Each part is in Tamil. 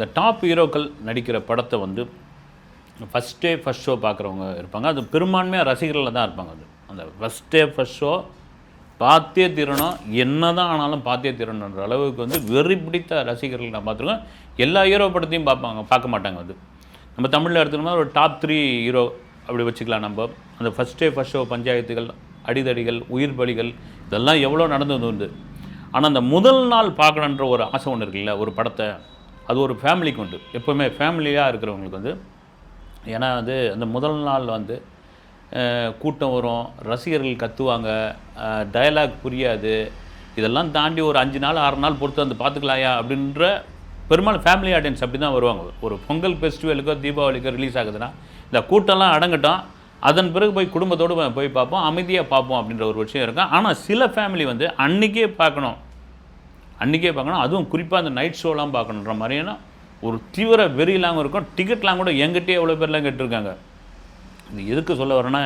இந்த டாப் ஹீரோக்கள் நடிக்கிற படத்தை வந்து ஃபஸ்ட் டே ஃபஸ்ட் ஷோ பார்க்குறவங்க இருப்பாங்க. அது பெரும்பான்மையாக ரசிகர்களில் தான் இருப்பாங்க அது. அந்த ஃபஸ்ட் டே ஃபஸ்ட் ஷோ பார்த்தே தீரணும் என்ன தான் ஆனாலும் பார்த்தே தீரணுன்ற அளவுக்கு வந்து வெறி பிடித்த ரசிகர்கள் நான் பார்த்துருக்கேன். எல்லா ஹீரோ படத்தையும் பார்ப்பாங்க பார்க்க மாட்டாங்க அது. நம்ம தமிழில் எடுத்துக்கணும்னா ஒரு டாப் த்ரீ ஹீரோ அப்படி வச்சுக்கலாம் நம்ம. அந்த ஃபஸ்ட் டே ஃபஸ்ட் ஷோ பஞ்சாயத்துகள் அடிதடிகள் உயிர் பலிகள் இதெல்லாம் எவ்வளோ நடந்தது உண்டு ஆனால் அந்த முதல் நாள் பார்க்கணுன்ற ஒரு ஆசை ஒன்று இருக்குல்ல ஒரு படத்தை. அது ஒரு ஃபேமிலிக்கு உண்டு. எப்போவுமே ஃபேமிலியாக இருக்கிறவங்களுக்கு வந்து ஏன்னா வந்து அந்த முதல் நாள் வந்து கூட்டம் வரும் ரசிகர்கள் கத்துவாங்க டயலாக் புரியாது. இதெல்லாம் தாண்டி ஒரு அஞ்சு நாள் ஆறு நாள் பொறுத்து வந்து பார்த்துக்கலாயா அப்படின்ற பெரும்பாலும் ஃபேமிலி ஆடியன்ஸ் அப்படி தான் வருவாங்க. ஒரு பொங்கல் ஃபெஸ்டிவலுக்கோ தீபாவளிக்கோ ரிலீஸ் ஆகுதுன்னா இந்த கூட்டம்லாம் அடங்கட்டும். அதன் பிறகு போய் குடும்பத்தோடு போய் பார்ப்போம் அமைதியாக பார்ப்போம் அப்படின்ற ஒரு விஷயம் இருக்கும். ஆனால் சில ஃபேமிலி வந்து அன்றைக்கே பார்க்கணும். அன்றைக்கே பார்க்கணும். அதுவும் குறிப்பாக அந்த நைட் ஷோலாம் பார்க்கணுன்ற மாதிரியான ஒரு தீவிர வெறி இல்லாமல் இருக்கும். டிக்கெட்லாம் கூட எங்கிட்டே எவ்வளோ பேர்லாம் கேட்டிருக்காங்க. இது எதுக்கு சொல்ல வரேன்னா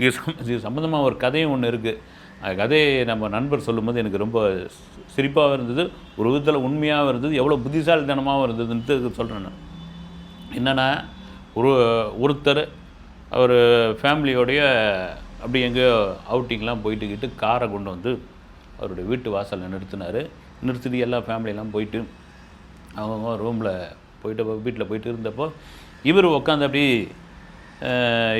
இது சம் இது சம்மந்தமாக ஒரு கதையும் ஒன்று இருக்குது அந்த கதையை நம்ம நண்பர் சொல்லும்போது எனக்கு ரொம்ப சிரிப்பாகவும் இருந்தது ஒரு விதத்தில் உண்மையாகவும் இருந்தது எவ்வளோ புத்திசாலித்தனமாகவும் இருந்ததுன்ட்டு சொல்கிறேன் நான். என்னென்னா ஒரு ஒருத்தர் அவர் ஃபேமிலியோடைய அப்படி எங்கேயோ அவுட்டிங்லாம் போயிட்டுக்கிட்டு காரை கொண்டு வந்து அவருடைய வீட்டு வாசலில் நிறுத்தினார். நிறுத்திட்டு எல்லா ஃபேமிலியெல்லாம் போயிட்டு அவங்க ரூமில் போயிட்டு வீட்டில் போயிட்டு இருந்தப்போ இவர் உட்காந்து அப்படி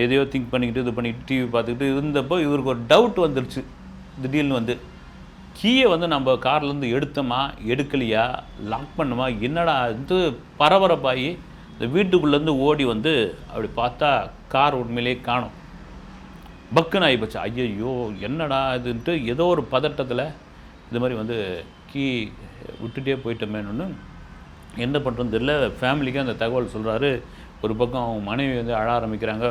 எதையோ திங்க் பண்ணிக்கிட்டு இது பண்ணிக்கிட்டு டிவி பார்த்துக்கிட்டு இருந்தப்போ இவருக்கு ஒரு டவுட் வந்துருச்சு. திடீர்னு வந்து கீயை வந்து நம்ம கார்லேருந்து எடுத்தோமா? எடுக்கலையா? லாக் பண்ணுமா? என்னடா இது? பரபரப்பாகி இந்த வீட்டுக்குள்ளேருந்து ஓடி வந்து அப்படி பார்த்தா கார் உண்மையிலே காணும். பக்குன்னு ஆகிப்போச்சு. ஐயையோ என்னடா இதுன்ட்டு ஏதோ ஒரு பதட்டத்தில் இது மாதிரி வந்து தூக்கி விட்டுட்டே போயிட்டோமேனு என்ன பண்ணுறது தெரியல. ஃபேமிலிக்கு அந்த தகவல் சொல்கிறாரு ஒரு பக்கம் அவங்க மனைவி வந்து அழ ஆரம்பிக்கிறாங்க.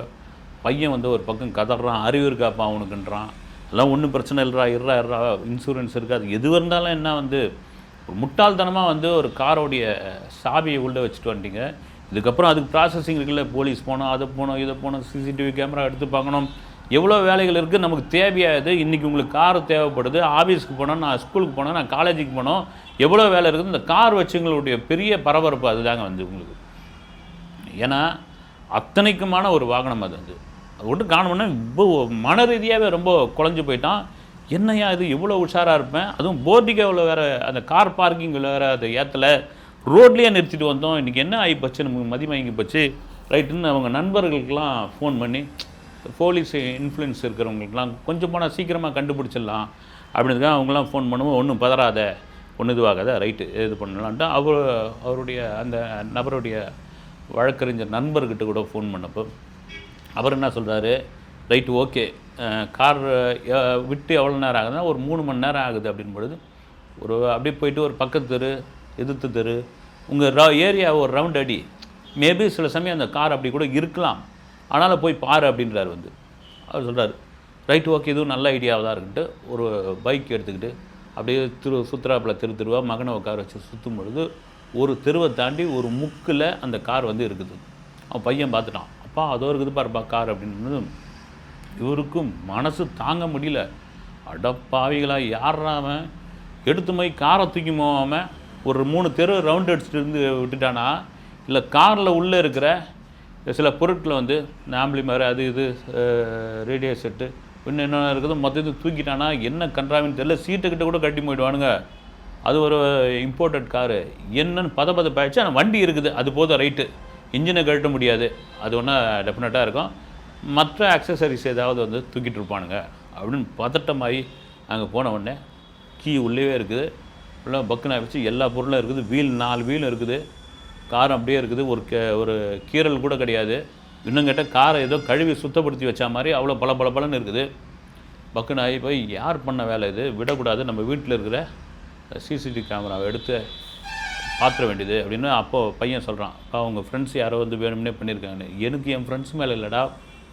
பையன் வந்து ஒரு பக்கம் கதறான் அறிவு இருக்காப்பா அவனுக்குன்றான். அதெல்லாம் ஒன்றும் பிரச்சனை இல்லைடா இருறா இருறா இன்சூரன்ஸ் இருக்காது எது இருந்தாலும் என்ன வந்து ஒரு முட்டாள்தனமாக வந்து ஒரு காரோடைய சாவியை உள்ளே வச்சுட்டு வந்துட்டீங்க. இதுக்கப்புறம் அதுக்கு ப்ராசஸிங் இருக்குல்ல போலீஸ் போனோம் அதை போனோம் இதை போனோம் சிசிடிவி கேமரா எடுத்து பார்க்கணும். எவ்வளோ வேலைகள் இருக்குது நமக்கு தேவையாது இன்றைக்கி உங்களுக்கு கார் தேவைப்படுது. ஆஃபீஸ்க்கு போனோம் நான் ஸ்கூலுக்கு போனோம் நான் காலேஜுக்கு போனோம். எவ்வளோ வேலை இருக்குது? இந்த கார் வச்சுங்களுடைய பெரிய பரபரப்பு அதுதாங்க வந்து உங்களுக்கு. ஏன்னா அத்தனைக்குமான ஒரு வாகனம் அது வந்து. அது ஒன்றும் காணணும்னா இப்போ மன ரீதியாகவே ரொம்ப குழஞ்சு போயிட்டான். என்னையா இது? இவ்வளோ உஷாராக இருப்பேன். அதுவும் போர்டிகாவில் வேறு அந்த கார் பார்க்கிங்கில் வேறு அதை ஏற்றலை ரோட்லேயே நிறுத்திட்டு வந்தோம். இன்றைக்கி என்ன ஆகி போச்சு? நமக்கு மதிமயங்கி போச்சு. ரைட்டுன்னு அவங்க நண்பர்களுக்கெல்லாம் ஃபோன் பண்ணி போலீஸ் இன்ஃப்ளூயன்ஸ் இருக்கிறவங்களுக்குலாம் கொஞ்சம் போனால் சீக்கிரமாக கண்டுபிடிச்சிடலாம். அப்படின்றதுக்காக அவங்களாம் ஃபோன் பண்ணுவோம் ஒன்றும் பதறாத ஒன்று இதுவாகாத ரைட்டு இது பண்ணலான்ட்டு அவர் அவருடைய அந்த நபருடைய வழக்கறிஞர் நண்பர்கிட்ட கூட ஃபோன் பண்ணப்போ அவர் என்ன சொல்கிறாரு ரைட்டு ஓகே கார் விட்டு எவ்வளோ நேரம் ஆகுதுன்னா ஒரு மூணு மணி நேரம் ஆகுது. அப்படின் பொழுது ஒரு அப்படியே போயிட்டு ஒரு பக்கத்து தெரு எதிர்த்து தெரு உங்கள் ர ஏரியா ஒரு ரவுண்ட் அடி. மேபி சில சமயம் அந்த கார் அப்படி கூட இருக்கலாம். அதனால் போய் பாரு அப்படின்றார் வந்து. அவர் சொல்கிறார் ரைட் ஓகே இதுவும் நல்ல ஐடியாவாக தான் இருக்குன்ட்டு ஒரு பைக் எடுத்துக்கிட்டு அப்படியே திரு சுற்றுலாப்பில் தெரு திருவா மகனை உட்கார வச்சு சுற்றும் பொழுது ஒரு தெருவை தாண்டி ஒரு முக்கில் அந்த கார் வந்து இருக்குது. அவன் பையன் பார்த்துட்டான் அப்பா அதோ இருக்குது பாருப்பா கார் அப்படின்னு இவருக்கும் மனசு தாங்க முடியல. அடப்பாவிகளாக யாராவன் எடுத்து போய் காரை தூக்கி போகாமல் ஒரு மூணு தெரு ரவுண்ட் அடிச்சுட்டு இருந்து விட்டுட்டானா? இல்லை காரில் உள்ளே இருக்கிற சில பொருட்களை வந்து நாம்பளி அது இது ரேடியோ செட்டு இன்னும் என்ன இருக்குதோ இது தூக்கிட்டானா என்ன கன்றாவின்னு தெரியல சீட்டுக்கிட்ட கூட கட்டி போயிடுவானுங்க. அது ஒரு இம்போர்ட்டட் காரு என்னன்னு பத பதப்பாயிடுச்சு ஆனால் வண்டி இருக்குது அது போதும் ரைட்டு இன்ஜினை கழட்ட முடியாது. அது ஒன்றா டெஃபினட்டாக இருக்கும். மற்ற அக்சசரிஸ் ஏதாவது வந்து தூக்கிட்டு இருப்பானுங்க. அப்படின்னு பதட்டமாகி அங்கே போன உடனே கீ உள்ளே இருக்குது. உள்ள பக்குனா வச்சு எல்லா பொருளும் இருக்குது. வீல் நாலு வீலும் இருக்குது. கார் அப்படியே இருக்குது. ஒரு கே ஒரு கீறல் கூட கிடையாது. இன்னும் கேட்டால் காரை ஏதோ கழுவி சுத்தப்படுத்தி வச்ச மாதிரி அவ்வளோ பல பல பலன்னு இருக்குது. பக்குன்னு ஆகி போய் யார் பண்ண வேலை இது? விடக்கூடாது. நம்ம வீட்டில் இருக்கிற சிசிடிவி கேமராவை எடுத்து பார்த்துட வேண்டியது அப்படின்னு அப்போது பையன் சொல்கிறான் அப்போ அவங்க ஃப்ரெண்ட்ஸ் யாரோ வந்து வேணும்னே பண்ணியிருக்காங்கன்னு எனக்கு என் ஃப்ரெண்ட்ஸ் மேலே இல்லைடா.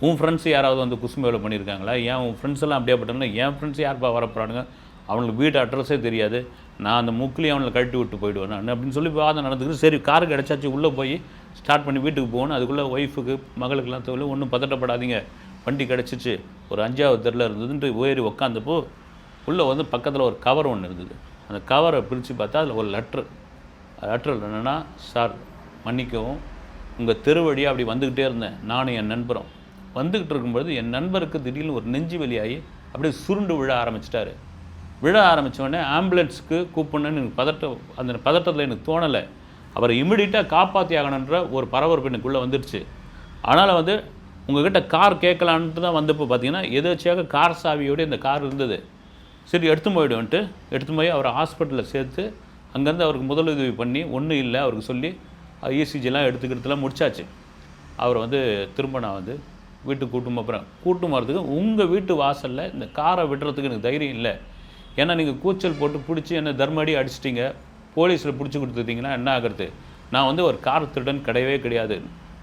உன் ஃப்ரெண்ட்ஸ் யாராவது வந்து குசு வேலை பண்ணியிருக்காங்களா ஏன் உன் ஃப்ரெண்ட்ஸ் எல்லாம் அப்படியே பட்டோம்னா என் ஃப்ரெண்ட்ஸ் யார்ப்பா வரப்போறானுங்க? அவனுக்கு வீட்டு அட்ரஸே தெரியாது. நான் அந்த முக்கிலையும் அவனை கழட்டி விட்டு போயிடுவேன் நான். அப்படின்னு சொல்லி வாதம் நடந்துக்கிட்டு சரி கார் கிடச்சாச்சு உள்ளே போய் ஸ்டார்ட் பண்ணி வீட்டுக்கு போகணும். அதுக்குள்ளே ஒய்ஃபுக்கு மகளுக்கெல்லாம் சொல்லி ஒன்றும் பதட்டப்படாதீங்க. வண்டி கிடச்சிச்சு. ஒரு அஞ்சாவது தெருல இருந்ததுன்ட்டு ஏறி உக்காந்தப்போ உள்ளே வந்து பக்கத்தில் ஒரு கவர் ஒன்று இருந்தது. அந்த கவரை பிரித்து பார்த்தா அதில் ஒரு லெட்ரு லெட்டர் என்னென்னா சார் மன்னிக்கவும். உங்கள் தெரு வழியாக அப்படி வந்துக்கிட்டே இருந்தேன். நானும் என் நண்பரும். வந்துக்கிட்டு இருக்கும்பொழுது என் நண்பருக்கு திடீர்னு ஒரு நெஞ்சு வலியாகி அப்படியே சுருண்டு விழ ஆரம்பிச்சிட்டாரு. விழ ஆரம்பித்தோடனே ஆம்புலன்ஸுக்கு கூப்பிடணுன்னு எனக்கு பதட்டம் அந்த பதட்டத்தில் எனக்கு தோணலை. அவரை இமிடியட்டாக காப்பாற்றி ஆகணுன்ற ஒரு பரபரப்பு எனக்குள்ளே வந்துடுச்சு. அதனால் வந்து உங்ககிட்ட கார் கேட்கலான்ட்டு தான் வந்தப்போ பார்த்தீங்கன்னா எதாச்சியாக கார் சாவியோட இந்த கார் இருந்தது. சரி எடுத்து போயிடுவேன்ட்டு எடுத்து போய் அவரை ஹாஸ்பிட்டலில் சேர்த்து அங்கேருந்து அவருக்கு முதலுதவி பண்ணி ஒன்றும் இல்லை அவருக்கு சொல்லி இசிஜிலாம் எடுத்துக்கிறதுலாம் முடிச்சாச்சு. அவரை வந்து திரும்ப நான் வந்து வீட்டுக்கு கூட்டும் போகிறேன் கூட்டும் போகிறதுக்கு உங்கள் வீட்டு வாசலில் இந்த காரை விடுறதுக்கு எனக்கு தைரியம் இல்லை. ஏன்னா நீங்கள் கூச்சல் போட்டு பிடிச்சி என்ன தர்மடி அடிச்சிட்டிங்க போலீஸில் பிடிச்சி கொடுத்துட்டிங்கன்னா என்ன ஆகிறது? நான் வந்து ஒரு கார் திருடன் கிடையவே கிடையாது.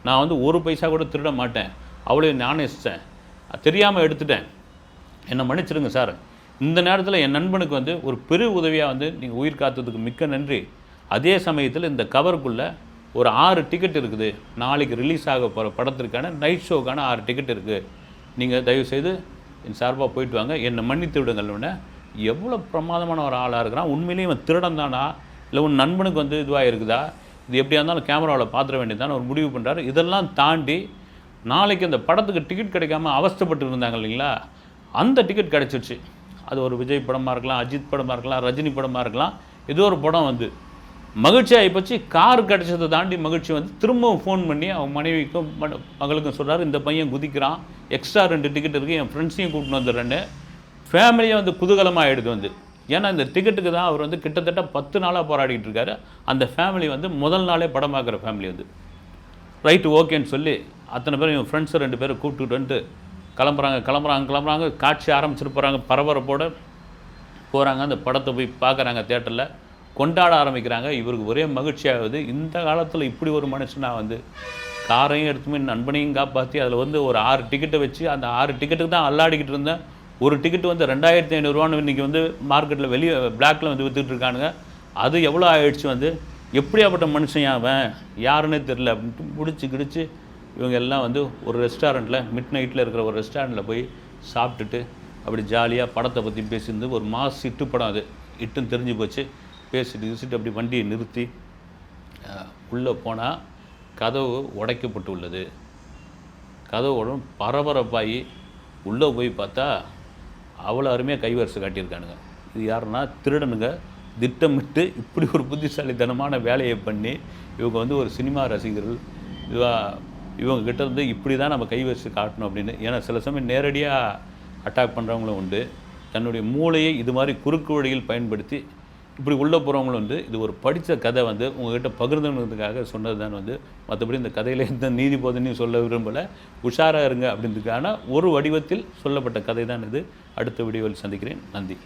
நான் வந்து ஒரு பைசா கூட திருட மாட்டேன். அவ்வளோ நாணயச்சேன் தெரியாமல் எடுத்துட்டேன். என்னை மன்னிச்சிடுங்க சார். இந்த நேரத்தில் என் நண்பனுக்கு வந்து ஒரு பெரு உதவியாக வந்து நீங்கள் உயிர் காத்ததுக்கு மிக்க நன்றி. அதே சமயத்தில் இந்த கவருக்குள்ளே ஒரு ஆறு டிக்கெட் இருக்குது. நாளைக்கு ரிலீஸ் ஆக போகிற படத்திற்கான நைட் ஷோக்கான ஆறு டிக்கெட் இருக்குது நீங்கள் தயவுசெய்து என் சார்பாக போயிட்டு வாங்க. என்னை மன்னித்து விடுங்கள்னு எவ்வளோ பிரமாதமான ஒரு ஆளாக இருக்கிறான்? உண்மையிலேயே இவன் திருடன் தானா? இல்லை உன் நண்பனுக்கு வந்து இதுவாக இருக்குதா? இது எப்படியா இருந்தாலும் கேமராவில் பார்த்துட வேண்டியதான ஒரு முடிவு பண்ணுறாரு இதெல்லாம் தாண்டி நாளைக்கு அந்த படத்துக்கு டிக்கெட் கிடைக்காம அவஸ்தைப்பட்டு இருந்தாங்க இல்லைங்களா? அந்த டிக்கெட் கிடச்சிருச்சு. அது ஒரு விஜய் படமாக இருக்கலாம் அஜித் படமாக இருக்கலாம் ரஜினி படமாக இருக்கலாம் ஏதோ ஒரு படம் வந்து. மகிழ்ச்சி ஆகிப்போச்சு கார் கிடச்சதை தாண்டி மகிழ்ச்சி வந்து. திரும்பவும் ஃபோன் பண்ணி அவன் மனைவிக்கும் மகளுக்கும் சொல்கிறாரு இந்த பையன் குதிக்கிறான். எக்ஸ்ட்ரா ரெண்டு டிக்கெட் இருக்குது என் ஃப்ரெண்ட்ஸையும் கூப்பிட்டு வந்துடுறேன்னு. ஃபேமிலியை வந்து குதூகலமாக ஆகிடுது வந்து. ஏன்னா இந்த டிக்கெட்டுக்கு தான் அவர் வந்து கிட்டத்தட்ட பத்து நாளாக போராடிட்டு இருக்காரு. அந்த ஃபேமிலி வந்து முதல் நாளே படம் பார்க்குற ஃபேமிலி வந்து ரைட்டு ஓகேன்னு சொல்லி அத்தனை பேரும் என் ஃப்ரெண்ட்ஸை ரெண்டு பேரும் கூப்பிட்டுட்டு வந்துட்டு கிளம்புறாங்க கிளம்புறாங்க கிளம்புறாங்க. காட்சி ஆரம்பிச்சிட்டு போகிறாங்க பரபரப்போட போகிறாங்க அந்த படத்தை போய் பார்க்குறாங்க தேட்டரில் கொண்டாட ஆரம்பிக்கிறாங்க. இவருக்கு ஒரே மகிழ்ச்சியாகுது இந்த காலத்தில் இப்படி ஒரு மனுஷனாக வந்து காரையும் எடுத்துமே நண்பனையும் காப்பாற்றி அதில் வந்து ஒரு ஆறு டிக்கெட்டை வச்சு அந்த ஆறு டிக்கெட்டுக்கு தான் அல்லாடிக்கிட்டு இருந்தேன். ஒரு டிக்கெட் வந்து ரெண்டாயிரத்தி ஐநூறுரூவான்னு இன்றைக்கி வந்து மார்க்கெட்டில் வெளியே பிளாக்ல வந்து விற்றுட்ருக்கானுங்க அது எவ்வளோ ஆயிடுச்சு வந்து? எப்படியாப்பட்ட மனுஷன் அவன்? யாருன்னே தெரில அப்படின்ட்டு முடிச்சு கிடிச்சு இவங்க எல்லாம் வந்து ஒரு ரெஸ்டாரண்ட்டில் மிட் நைட்டில் இருக்கிற ஒரு ரெஸ்டாரண்ட்டில் போய் சாப்பிட்டுட்டு அப்படி ஜாலியாக படத்தை பற்றி பேசியிருந்து ஒரு மாஸ் இட்டு படம் அது. இட்டுன்னு தெரிஞ்சு போச்சு. பேசிட்டு பேசிட்டு அப்படி வண்டியை நிறுத்தி உள்ளே போனால் கதவு உடைக்கப்பட்டு உள்ளது கதவோட பரபரப்பாகி உள்ளே போய் பார்த்தா அவ்வளோ அருமையாக கைவரிசை காட்டியிருக்கானுங்க. இது யாருன்னா திருடனுங்க. திட்டமிட்டு இப்படி ஒரு புத்திசாலித்தனமான வேலையை பண்ணி இவங்க வந்து ஒரு சினிமா ரசிகர்கள். இவா இவங்க கிட்ட இருந்து இப்படி தான் நம்ம கைவரிசை காட்டணும் அப்படின்னு. ஏன்னா சில சமயம் நேரடியாக அட்டாக் பண்ணுறவங்களும் உண்டு. தன்னுடைய மூளையை இது மாதிரி குறுக்கு வழியில் பயன்படுத்தி இப்படி உள்ளே போகிறவங்களும் வந்து இது ஒரு படித்த கதை வந்து உங்ககிட்ட பகிர்ந்துங்கிறதுக்காக சொன்னது தான் வந்து மற்றபடி இந்த கதையில் எந்த நீதி போதனையும் சொல்ல விரும்பலை. உஷாராக இருங்க அப்படின்றதுக்கான ஒரு வடிவத்தில் சொல்லப்பட்ட கதை தான் இது. அடுத்த வீடியோவில் சந்திக்கிறேன். நன்றி.